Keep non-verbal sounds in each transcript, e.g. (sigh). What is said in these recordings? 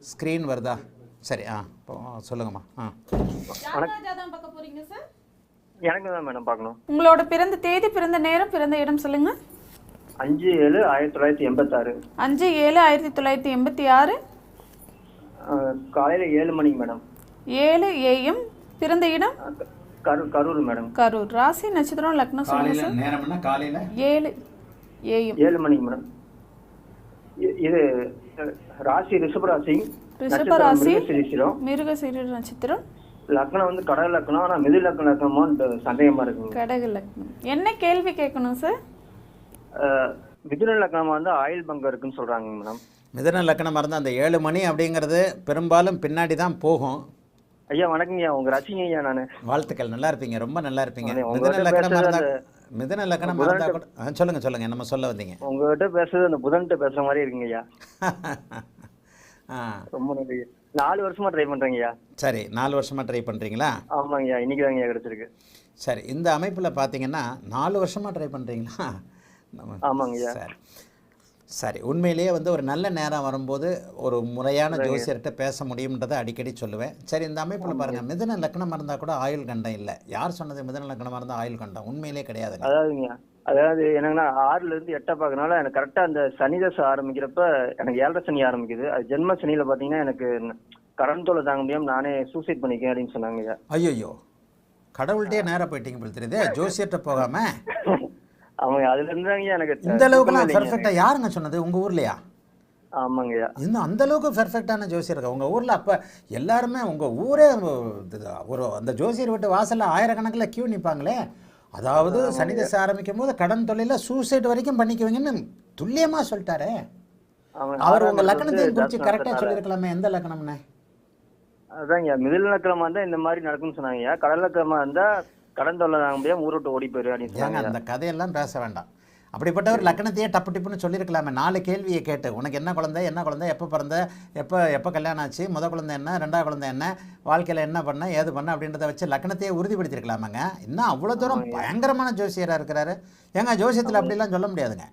Screen வருதா சரி ஆ சொல்லுங்கம்மா ஆ எனக்கு தான் மேடம் பார்க்கணும் உங்களோட பிறந்த தேதி பிறந்த நேரம் பிறந்த இடம் சொல்லுங்க அஞ்சு ஏழு ஆயிரத்தி தொள்ளாயிரத்தி எண்பத்தாறு அஞ்சு ஏழு ஆயிரத்தி தொள்ளாயிரத்தி எண்பத்தி ஆறு காலையில் ஏழு மணிக்கு மேடம் ஏழு ஏஎம் பிறந்த இடம் கரூர் கரூர் மேடம் கரூர் ராசி நட்சத்திரம் லக்னம் சொல்லுங்க சார் காலையில் நேரம்னா காலையில் ஏழு ஏஎம் ஏழு மணிக்கு மேடம் இது ராசி ரிஷபராசி ரிஷப ராசி சிரிச்சிடும் மிருக சீர நட்சத்திரம். லக்னம் வந்து கடல் லக்னம் ஆனால் மிது லக்னம் லக்னமான்னு சந்தேகமாக இருக்குங்க. கடக லக்னம். என்ன கேள்வி கேட்கணும் சார் மிதுன லக்னமா வந்து ஆயில் பங்கம் இருக்குன்னு சொல்கிறாங்க மேடம் மிதன லக்கணமாக இருந்தால் அந்த ஏழு மணி அப்படிங்கிறது பெரும்பாலும் பின்னாடி தான் போகும். ஐயா வணக்கங்கய்யா. உங்கள் ரசிங்க ஐயா நான். வாழ்த்துக்கள். நல்லா இருப்பீங்க. ரொம்ப நல்லா இருப்பீங்க. மிதன பேசுறது இருந்தால் மிதன ஆ, சொல்லுங்க சொல்லுங்க. என்னமோ சொல்ல வந்தீங்க? உங்ககிட்ட பேசுறது அந்த புதன்கிட்ட பேசுகிற மாதிரி இருக்குங்க ஐயா. (laughs) ஆ. ரொம்ப நன்றி. நாலு வருஷமா ட்ரை பண்ணுறேங்கய்யா சரி நாலு வருஷமாக ட்ரை பண்ணுறீங்களா ஆமாங்கய்யா இன்னைக்கு தாங்கய்யா கிடைச்சிருக்கு. சரி இந்த அமைப்பில் பார்த்தீங்கன்னா நாலு வருஷமாக ட்ரை பண்ணுறீங்களா நம்ம ஆமாங்கய்யா சரி. சரி உண்மையிலேயே வந்து ஒரு நல்ல நேரம் வரும்போது ஒரு முறையான ஜோசியர்கிட்ட பேச முடியும்ன்றதை அடிக்கடி சொல்லுவேன். சரி இந்த அமைப்பில் பாருங்கள் மிதன லக்னம் இருந்தால் கூட ஆயுள் கண்டம் இல்லை. யார் சொன்னது மிதன லக்னமாக இருந்தால் ஆயுள் கண்டம்? உண்மையிலே கிடையாதுங்க அதாவதுங்க அதாவது என்னன்னா ஆறுல இருந்து எட்டை பார்க்கறனால எனக்கு கரெக்டா அந்த சனி தசை ஆரம்பிக்கிறப்ப எனக்கு ஏழரை சனி ஆரம்பிக்குது. அது ஜென்ம சனியில பாத்தீங்கன்னா எனக்கு கடன் தொலை தாங்க முடியாம நானே சூசைட் பண்ணிக்கேன் அப்படின்னு சொன்னாங்க ஐயா ஐயோ கடவுள்கிட்டே நேராக போயிட்டீங்க போல தெரியுது (laughs) ஜோசியர்கிட்ட போகாமல் அவங்க அதுல இருந்தாங்க எனக்கு இந்த அளவுக்குலாம். பெர்ஃபெக்டாக யாருங்க சொன்னது? உங்கள் ஊர்லையா? ஆமாங்க ஐயா இன்னும் அந்த அளவுக்கு பெர்ஃபெக்டான ஜோசியர் இருக்கா? உங்கள் ஊரில் அப்போ எல்லாருமே உங்கள் ஊரே ஒரு அந்த ஜோசியர் வீட்டு வாசலில் ஆயிரக்கணக்கில் கியூ நிற்பாங்களே அதாவது சனி தசை ஆரம்பிக்கும் போது கடன் தொழிலில் சூசைட் வரைக்கும் பண்ணிக்குவீங்கன்னு துல்லியமாக சொல்லிட்டாரே. அவர் இடத்துல லக்கணத்தையும் கரெக்டாக நடக்கறனால. சொல்லியிருக்கலாமே எந்த லக்கணம்னே? அதாங்க மிதில் லக்கிரமா இருந்தா இந்த மாதிரி நடக்கும்னு சொன்னாங்க ஐயா கடல் லக்கிரமா இருந்தா கடன் தொல்லை தாங்க முடியாம ஊரை விட்டு ஓடி போயிரு அப்படின்னு ஏங்க சொன்னாங்க. அந்த கதையெல்லாம் பேச வேண்டாம். அப்படிப்பட்டவர் லக்கணத்தையே டப்பு டிப்புன்னு சொல்லியிருக்கலாமே. நாலு கேள்வியை கேட்டு உனக்கு என்ன குழந்தை என்ன குழந்தை எப்போ பிறந்த எப்போ எப்போ கல்யாணம் ஆச்சு முத குழந்தை என்ன ரெண்டாவது குழந்தை என்ன வாழ்க்கையில் என்ன பண்ண ஏது பண்ண அப்படின்றத வச்சு லக்கணத்தையே உறுதிப்படுத்திருக்கலாமாங்க இன்னும் அவ்வளோ தூரம் பயங்கரமான ஜோசியராக இருக்கிறாரு. ஏங்க ஜோசியத்தில் அப்படிலாம் சொல்ல முடியாதுங்க.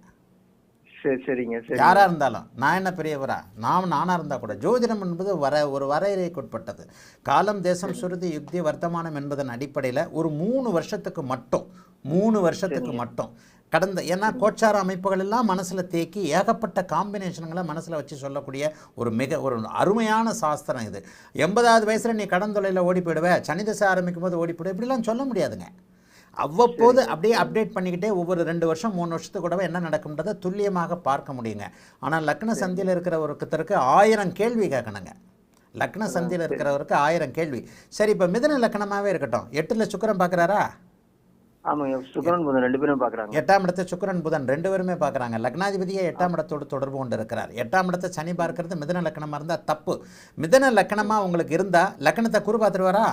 சரி சரிங்க சரி யாராக இருந்தாலும் நான் என்ன பெரியவரா? நான் நானாக இருந்தால் கூட ஜோதிடம் என்பது வர ஒரு வரையறைக்குட்பட்டது காலம் தேசம் சுருதி யுக்தி வர்த்தமானம் என்பதன் அடிப்படையில் ஒரு மூணு வருஷத்துக்கு மட்டும் மூணு வருஷத்துக்கு மட்டும் கடந்த ஏன்னா கோச்சார அமைப்புகள் எல்லாம் மனசில் தேக்கி ஏகப்பட்ட காம்பினேஷனுங்களை மனசில் வச்சு சொல்லக்கூடிய ஒரு மிக ஒரு அருமையான சாஸ்திரம் இது. எண்பதாவது வயசில் நீ கடன் தொலையில் ஓடி போயிடுவே சனி தசை ஆரம்பிக்கும் போது ஓடி போயிடுவே இப்படிலாம் சொல்ல முடியாதுங்க. அவ்வப்போது அப்படியே அப்டேட் பண்ணிக்கிட்டே ஒவ்வொரு ரெண்டு வருஷம் மூணு வருஷத்துக்கு கூடவே என்ன நடக்கும்ன்றதை துல்லியமாக பார்க்க முடியுங்க. ஆனால் லக்ன சந்தியில் இருக்கிற ஒருத்தருக்கு ஆயிரம் கேள்வி கேட்கணுங்க. லக்ன சந்தியில் இருக்கிறவருக்கு ஆயிரம் கேள்வி. சரி இப்போ மிதன லக்கணமாகவே இருக்கட்டும். எட்டில் சுக்கிரன் பார்க்குறாரா எட்டாம் இடத்தை சுக்கிரன் புதன் ரெண்டு பேருமே பார்க்குறாங்க லக்னாதிபதியே எட்டாம் இடத்தோடு தொடர்பு கொண்டு இருக்கிறார் எட்டாம் இடத்தை சனி பார்க்கறது மிதன லக்கணமாக இருந்தால் தப்பு. மிதன லக்கணமாக உங்களுக்கு இருந்தால் லக்கணத்தை குரு பார்த்துருவாரா?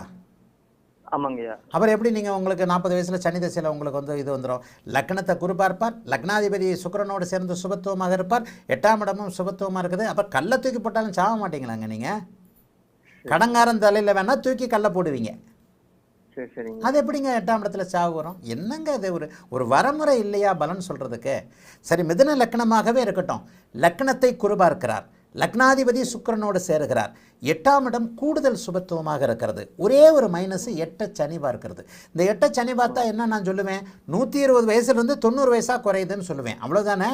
ஆமாங்கய்யா. அவர் எப்படி நீங்கள் உங்களுக்கு நாற்பது வயசில் சனி தசையில் உங்களுக்கு வந்து இது வந்துடும் லக்னத்தை குரு பார்ப்பார் லக்னாதிபதி சுக்கிரனோடு சேர்ந்து சுபத்துவமாக இருப்பார் எட்டாம் இடமும் சுபத்துவமாக இருக்குது. அப்போ கல்லை தூக்கி போட்டாலும் சாக மாட்டீங்களாங்க நீங்கள் கடங்காரன் தலையில் வேணால் தூக்கி கல்லை போடுவீங்க. அது எப்படிங்க எட்டாம் இடத்துல சாவு வரும்? என்னங்க அது ஒரு ஒரு வரமுறை இல்லையா பலன் சொல்கிறதுக்கு சரி மிதுன லக்னமாகவே இருக்கட்டும். லக்னத்தை குருபார்க்கிறார் லக்னாதிபதி சுக்கிரனோடு சேருகிறார். எட்டாம் இடம் கூடுதல் சுபத்துவமாக இருக்கிறது. ஒரே ஒரு மைனஸ் எட்ட சனி பார்க்கிறது இந்த எட்ட சனி பார்த்தா என்ன நான் சொல்லுவேன்? நூற்றி இருபது வயசுலேருந்து தொண்ணூறு வயசாக குறையுதுன்னு சொல்லுவேன். அவ்வளோதானே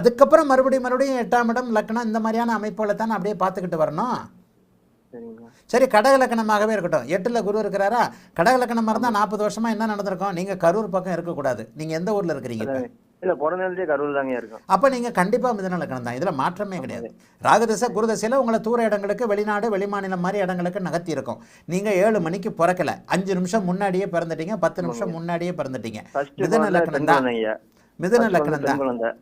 அதுக்கப்புறம் மறுபடியும் மறுபடியும் எட்டாம் இடம் லக்னம் இந்த மாதிரியான அமைப்புகளை தானே அப்படியே பார்த்துக்கிட்டு வரணும். சரி கடக லக்கணமாகவே இருக்கட்டும். எட்டில் குரு இருக்கிறாரா? கடக லக்கணமாக இருந்தால் நாற்பது வருஷமாக என்ன நடந்திருக்கும்? நீங்கள் கரூர் பக்கம் இருக்கக்கூடாது. நீங்கள் எந்த ஊரில் இருக்கிறீங்க இல்ல பிறந்ததுலேருந்தே கரூர் தாங்க இருக்கும். அப்போ நீங்கள் கண்டிப்பாக மிதன லக்கணம் தான். இதில் மாற்றமே கிடையாது. ராகுதசை குருதசையில் உங்களை தூர இடங்களுக்கு வெளிநாடு வெளிமாநிலம் மாதிரி இடங்களுக்கு நகர்த்தி இருக்கும். நீங்கள் ஏழு மணிக்கு பிறக்கல. அஞ்சு நிமிஷம் முன்னாடியே பிறந்துட்டீங்க பத்து நிமிஷம் முன்னாடியே பிறந்துட்டீங்க. மிதன லக்கணம் தான். மிதன லக்கணம் தான்.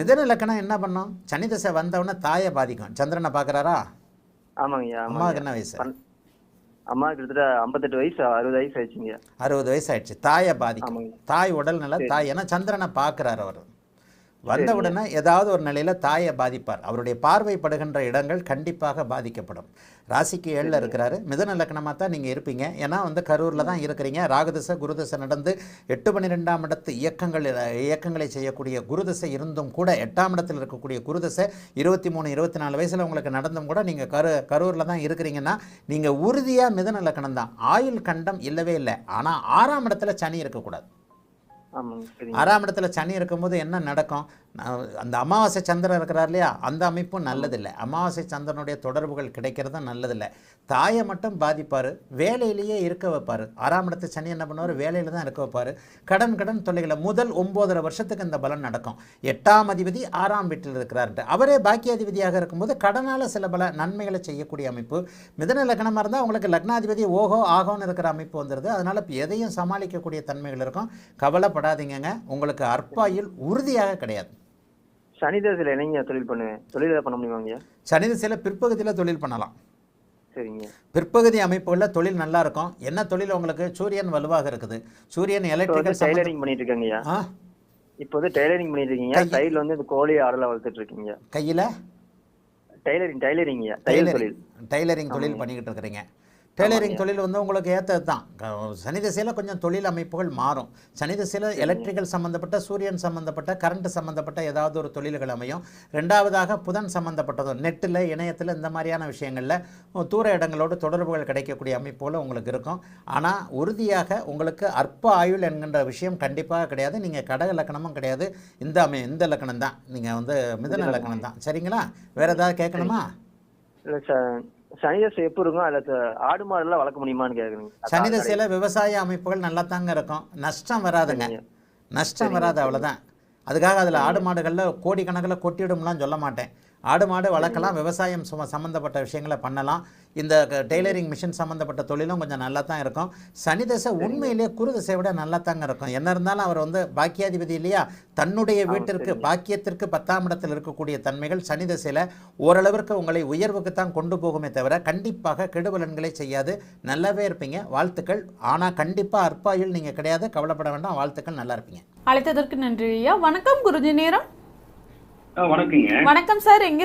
மிதன லக்கணம் என்ன பண்ணும்? சனி தசை வந்தவுடனே தாயை பாதிக்கும். சந்திரனை பார்க்குறாரா? ஆமாங்கய்யா ஆமாங்க அம்மாவுக்கு என்ன வயசு? அம்மா கிட்டத்தட்ட ஐம்பத்தெட்டு வயசு அறுபது வயசு ஆயிடுச்சுங்க. அறுபது வயசு ஆயிடுச்சு. தாயை பாதிக்கும். தாய் உடல் நல தாய் ஏன்னா சந்திரனை பார்க்குறாரு அவர். வந்த உடனே ஏதாவது ஒரு நிலையில் தாயை பாதிப்பார். அவருடைய பார்வைப்படுகின்ற இடங்கள் கண்டிப்பாக பாதிக்கப்படும். ராசிக்கு ஏழில் இருக்கிறாரு. மிதன லக்னமாக தான் நீங்கள் இருப்பீங்க. ஏன்னா வந்து கரூரில் தான் இருக்கிறீங்க. ராகுதசை குருதசை நடந்து எட்டு பன்னிரெண்டாம் இடத்து இயக்கங்கள் இயக்கங்களை செய்யக்கூடிய குருதசை இருந்தும் கூட எட்டாம் இடத்தில் இருக்கக்கூடிய குருதசை இருபத்தி மூணு இருபத்தி நாலு வயசில் உங்களுக்கு நடந்தும் கூட நீங்கள் கரு கரூரில் தான் இருக்கிறீங்கன்னா நீங்கள் உறுதியாக மிதன லக்னம் தான். ஆயுள் கண்டம் இல்லவே இல்லை. ஆனால் ஆறாம் இடத்துல சனி இருக்கக்கூடாது. ஆறாம் இடத்துல சனி இருக்கும்போது என்ன நடக்கும்? அந்த அமாவாசை சந்திரன் இருக்கிறார் இல்லையா? அந்த அமைப்பும் நல்லதில்லை. அமாவாசை சந்திரனுடைய தொடர்புகள் கிடைக்கிறதும் நல்லதில்லை. தாயை மட்டும் பாதிப்பார். வேலையிலேயே இருக்க வைப்பார். ஆறாம் இடத்து சனி என்ன பண்ணுவார்? வேலையில் தான் இருக்க வைப்பார். கடன் கடன் தொல்லைகளை முதல் ஒம்போதரை வருஷத்துக்கு இந்த பலன் நடக்கும். எட்டாம் அதிபதி ஆறாம் வீட்டில் இருக்கிறார்ட்டு அவரே பாக்கியாதிபதியாக இருக்கும்போது கடனால் சில பல நன்மைகளை செய்யக்கூடிய அமைப்பு. மிதன லக்னமாக இருந்தால் உங்களுக்கு லக்னாதிபதி ஓஹோ ஆகோன்னு இருக்கிற அமைப்பு வந்துடுது அதனால் எதையும் சமாளிக்கக்கூடிய தன்மைகள் இருக்கும். கவலைப்படாதீங்கங்க. உங்களுக்கு அற்பாயில் உறுதியாக கிடையாது. சனி தசையில் என்னங்க தொழில் பண்ணுவேன் தொழில் பண்ண முடியுமாங்க சனி திசையில் பிற்பகுதியில் தொழில் பண்ணலாம். சரிங்க. பிற்பகுதி அமைப்புகளில் தொழில் நல்லா இருக்கும். என்ன தொழில் உங்களுக்கு? சூரியன் வலுவாக இருக்குது. சூரியன் எலக்ட்ரிக்கல் டைலரிங் பண்ணிட்டு இருக்கேங்கய்யா இப்போ வந்து டைலரிங் பண்ணிட்டு இருக்கீங்க. சைடில் வந்து இந்த கோழி ஆடல வளர்த்துட்டு இருக்கீங்க. கையில்? டைலரிங் டைலரிங் தொழில். டைலரிங் தொழில் பண்ணிக்கிட்டு இருக்கிறீங்க. டைலரிங் தொழில் வந்து உங்களுக்கு ஏற்றது தான். சனி திசையில் கொஞ்சம் தொழில் அமைப்புகள் மாறும். சனி திசையில் எலக்ட்ரிக்கல் சம்மந்தப்பட்ட சூரியன் சம்மந்தப்பட்ட கரண்ட் சம்மந்தப்பட்ட ஏதாவது ஒரு தொழில்கள் அமையும். ரெண்டாவதாக புதன் சம்மந்தப்பட்டதும் நெட்டில் இணையத்தில் இந்த மாதிரியான விஷயங்களில் தூர இடங்களோடு தொடர்புகள் கிடைக்கக்கூடிய அமைப்புகள் உங்களுக்கு இருக்கும். ஆனால் உறுதியாக உங்களுக்கு அற்ப ஆயுள் என்கின்ற விஷயம் கண்டிப்பாக கிடையாது. நீங்கள் கடக லக்கணமும் கிடையாது. இந்த அமை இந்த லக்கணம் தான். நீங்கள் வந்து மிதன லக்கணம். தான். சரிங்களா? வேறு ஏதாவது கேட்கணுமா? இல்லை சார். சனி தசை எப்போ இருக்கும் அதில் ஆடு மாடுலாம் வளர்க்க முடியுமான்னு கேட்குறீங்க சனி திசையில் விவசாய அமைப்புகள் நல்லா தாங்க இருக்கும். நஷ்டம் வராதுங்க. நஷ்டம் வராது அவ்வளோதான் அதுக்காக அதில் ஆடு மாடுகளில் கோடிக்கணக்கில் கொட்டிடும்லாம் சொல்ல மாட்டேன். ஆடு மாடு வளர்க்கலாம் விவசாயம் சும சம்மந்தப்பட்ட விஷயங்களை பண்ணலாம். இந்த டெய்லரிங் மிஷின் சம்மந்தப்பட்ட தொழிலும் கொஞ்சம் நல்லா தான் இருக்கும். சனி தசை உண்மையிலேயே குரு திசை விட நல்லா தாங்க இருக்கும். என்ன இருந்தாலும் அவர் வந்து பாக்கியாதிபதி இல்லையா? தன்னுடைய வீட்டிற்கு பாக்கியத்திற்கு பத்தாம் இடத்தில் இருக்கக்கூடிய தன்மைகள் சனி திசையில் ஓரளவிற்கு உங்களை உயர்வுக்கு தான் கொண்டு போகுமே தவிர கண்டிப்பாக கெடுபலன்களை செய்யாது. நல்லாவே இருப்பீங்க. வாழ்த்துக்கள். ஆனால் கண்டிப்பாக அற்பாயுள் நீங்கள் கிடையாது. கவலைப்பட வேண்டாம். வாழ்த்துக்கள். நல்லா இருப்பீங்க. அழைத்ததற்கு நன்றி ஐயா. வணக்கம். குருஜி நேரம். வணக்கம் சார். எங்க